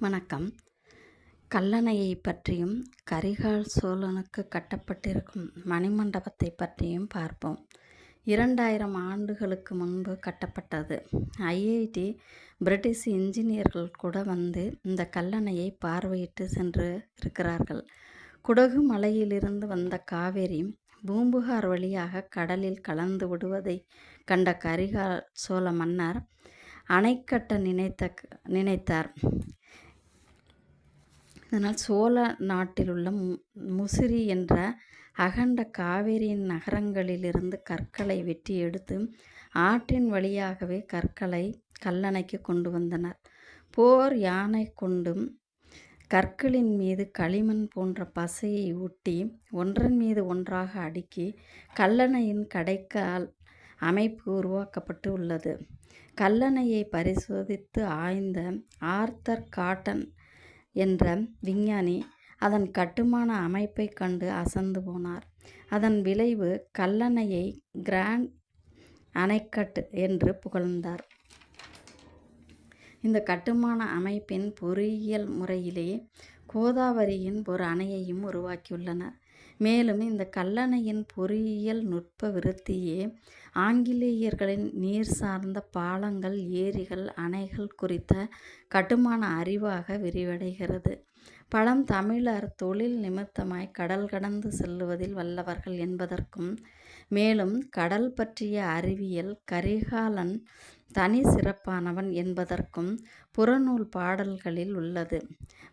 வணக்கம். கல்லணையை பற்றியும் கரிகால் சோழனுக்கு கட்டப்பட்டிருக்கும் மணிமண்டபத்தை பற்றியும் பார்ப்போம். இரண்டாயிரம் ஆண்டுகளுக்கு முன்பு கட்டப்பட்டது. ஐஐடி பிரிட்டிஷ் இன்ஜினியர்கள் கூட வந்து இந்த கல்லணையை பார்வையிட்டு சென்று இருக்கிறார்கள். குடகு மலையிலிருந்து வந்த காவேரி பூம்புகார் வழியாக கடலில் கலந்து விடுவதை கண்ட கரிகால் சோழ மன்னர் அணை கட்ட நினைத்த நினைத்தார். இதனால் சோழ நாட்டிலுள்ள மு முசிறி என்ற அகண்ட காவேரியின் நகரங்களிலிருந்து கற்களை வெட்டி எடுத்து ஆற்றின் வழியாகவே கற்களை கல்லணைக்கு கொண்டு வந்தனர். போர் யானை கொண்டும் கற்களின் மீது களிமண் போன்ற பசையை ஊட்டி ஒன்றன் மீது ஒன்றாக அடுக்கி கல்லணையின் கடைக்கால் அமைப்பு உருவாக்கப்பட்டு உள்ளது. கல்லணையை பரிசோதித்து ஆய்ந்த ஆர்த்தர் காட்டன் என்ற விஞ்ஞானி அதன் கட்டுமான அமைப்பை கண்டு அசந்து போனார். அதன் விளைவு கல்லணையை கிராண்ட் அணைக்கட்டு என்று புகழ்ந்தார். இந்த கட்டுமான அமைப்பின் பொறியியல் முறையிலே கோதாவரியின் ஒரு அணையையும் உருவாக்கியுள்ளனர். மேலும் இந்த கல்லணையின் பொறியியல் நுட்ப விருத்தியே ஆங்கிலேயர்களின் நீர் சார்ந்த பாலங்கள் ஏரிகள் அணைகள் குறித்த கட்டுமான அறிவாக விரிவடைகிறது. பழம் தமிழர் தொழில் நிமித்தமாய் கடல் கடந்து செல்லுவதில் வல்லவர்கள் என்பதற்கும் மேலும் கடல் பற்றிய அறிவியல் கரிகாலன் தனி சிறப்பானவன் என்பதற்கும் புறநூல் பாடல்களில் உள்ளது.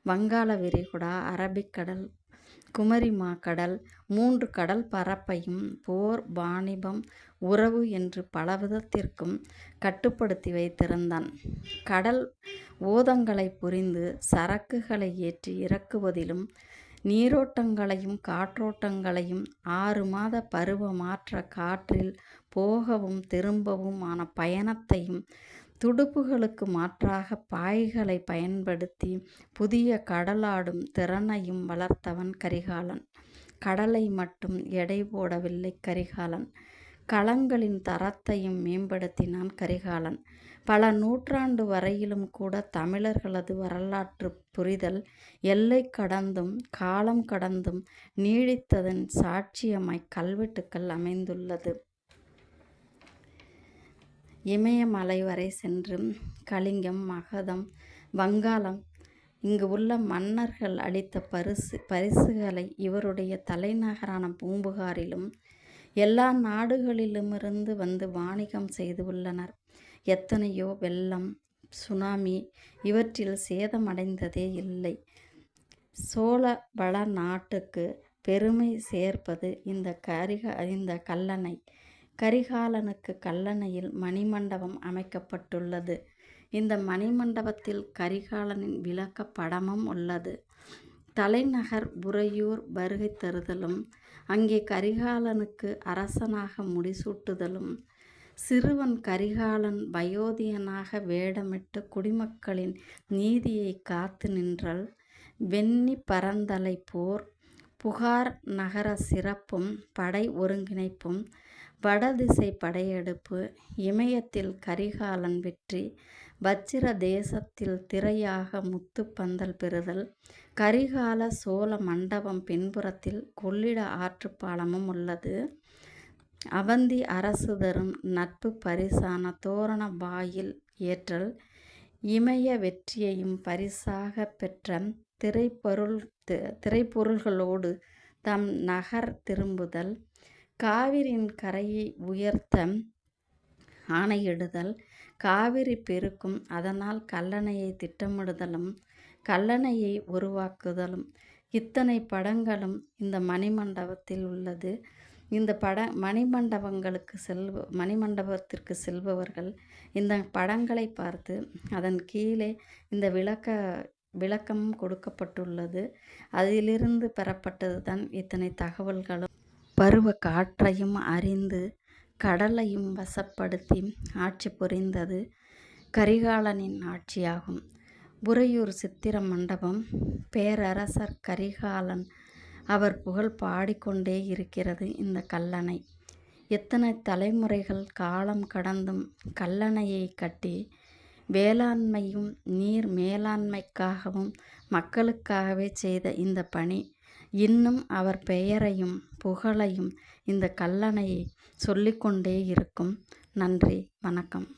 வங்காள விரிகுடா அரபிக்கடல் குமரி கடல் மூன்று கடல் பரப்பையும் போர் வாணிபம் உறவு என்று பலவிதத்திற்கும் கட்டுப்படுத்தி வைத்திருந்தான். கடல் ஓதங்களை புரிந்து சரக்குகளை ஏற்றி இறக்குவதிலும் நீரோட்டங்களையும் காற்றோட்டங்களையும் ஆறு மாத பருவ மாற்ற காற்றில் போகவும் திரும்பவும் ஆன பயணத்தையும் துடுப்புகளுக்கு மாற்றாக பாய்களை பயன்படுத்தி புதிய கடலாடும் திறனையும் வளர்த்தவன் கரிகாலன். கடலை மட்டும் எடை போடவில்லை கரிகாலன். களங்களின் தரத்தையும் மேம்படுத்தினான் கரிகாலன். பல நூற்றாண்டு வரையிலும் கூட தமிழர்களது வரலாற்று புரிதல் எல்லை கடந்தும் காலம் கடந்தும் நீடித்ததன் சாட்சியமாய் கல்வெட்டுக்கள் அமைந்துள்ளது. இமயமலை வரை சென்று கலிங்கம் மகதம் வங்காளம் இங்கு உள்ள மன்னர்கள் அளித்த பரிசு பரிசுகளை இவருடைய தலைநகரான பூம்புகாரிலும் எல்லா நாடுகளிலுமிருந்து வந்து வாணிகம் செய்து உள்ளனர். எத்தனையோ வெள்ளம் சுனாமி இவற்றில் சேதமடைந்ததே இல்லை. சோழ வள நாட்டுக்கு பெருமை சேர்ப்பது இந்த கரிக இந்த கல்லணை. கரிகாலனுக்கு கல்லணையில் மணிமண்டபம் அமைக்கப்பட்டுள்ளது. இந்த மணிமண்டபத்தில் கரிகாலனின் விளக்க படமும் உள்ளது. தலைநகர் புரையூர் வருகை தருதலும் அங்கே கரிகாலனுக்கு அரசனாக முடிசூட்டுதலும் சிறுவன் கரிகாலன் வயோதியனாக வேடமிட்டு குடிமக்களின் நீதியை காத்து நின்றல் வெண்ணி பரந்தலை போர் புகார் நகர சிறப்பும் படை ஒருங்கிணைப்பும் வடதிசை படையெடுப்பு இமயத்தில் கரிகாலன் வெற்றி வச்சிர தேசத்தில் திரையாக முத்துப்பந்தல் பெறுதல் கரிகால சோழ மண்டபம் பின்புறத்தில் கொள்ளிட ஆற்றுப்பாலமும் உள்ளது. அவந்தி அரசு தரும் நட்பு பரிசான தோரண வாயில் ஏற்றல் இமய வெற்றியையும் பரிசாக பெற்ற திரைப்பொருள் திரைப்பொருள்களோடு தம் நகர் திரும்புதல் காவிரியின் கரையை உயர்த்த ஆணையிடுதல் காவிரி பெருக்கும் அதனால் கல்லணையை திட்டமிடுதலும் கல்லணையை உருவாக்குதலும். இத்தனை படங்களும் இந்த மணிமண்டபத்தில் உள்ளது. இந்த பட மணிமண்டபங்களுக்கு செல்வ மணிமண்டபத்திற்கு செல்பவர்கள் இந்த படங்களை பார்த்து அதன் கீழே இந்த விளக்க விளக்கம் கொடுக்கப்பட்டுள்ளது. அதிலிருந்து பெறப்பட்டது தான் இத்தனை தகவல்களும். பருவ காற்றையும் அறிந்து கடலையும் வசப்படுத்தி ஆட்சி புரிந்தது கரிகாலனின் ஆட்சியாகும். புரையூர் சித்திர மண்டபம் பேரரசர் கரிகாலன் அவர் புகழ் பாடிக்கொண்டே இருக்கிறது இந்த கல்லணை. எத்தனை தலைமுறைகள் காலம் கடந்தும் கல்லணையை கட்டி வேளாண்மையும் நீர் மேலாண்மைக்காகவும் மக்களுக்காகவே செய்த இந்த பணி. இன்னும் அவர் பெயரையும் புகழையும் இந்த கல்லணையை சொல்லிக்கொண்டே இருக்கும். நன்றி வணக்கம்.